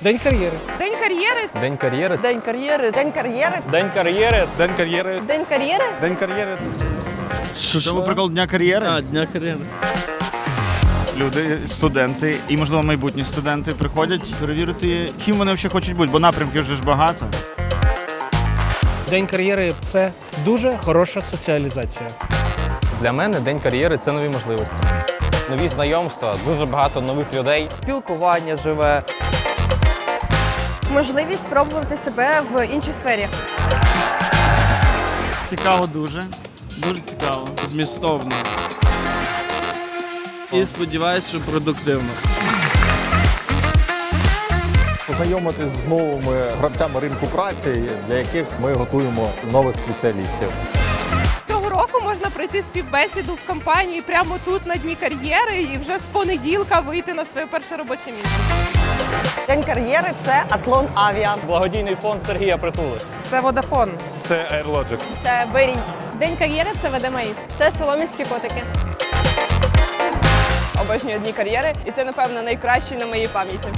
День кар'єри. День кар'єри. День кар'єри. День кар'єри. День кар'єри. День кар'єри. День кар'єри. День кар'єри. День кар'єри. В чому прикол дня кар'єри? А, дня кар'єри. Люди, студенти і, можливо, майбутні студенти приходять перевірити, ким вони взагалі хочуть бути, бо напрямків вже ж багато. День кар'єри це дуже хороша соціалізація. Для мене день кар'єри це нові можливості. Нові знайомства, дуже багато нових людей. Спілкування живе. Можливість спробувати себе в іншій сфері. Цікаво дуже. Дуже цікаво. змістовно. І сподіваюся, що продуктивно. познайомитись з новими гравцями ринку праці, для яких ми готуємо нових спеціалістів легко можна пройти співбесіду в компанії прямо тут на дні кар'єри і вже з понеділка вийти на своє перше робоче місце. День кар'єри це Атлон Авіа. Благодійний фонд Сергія Притули. Це Водафон. Це Airlogics. Це Берій. День кар'єри це ВДМІ. Це Соломінські котики. Обожнюю дні кар'єри, і це, напевно, найкраще на моїй пам'яті.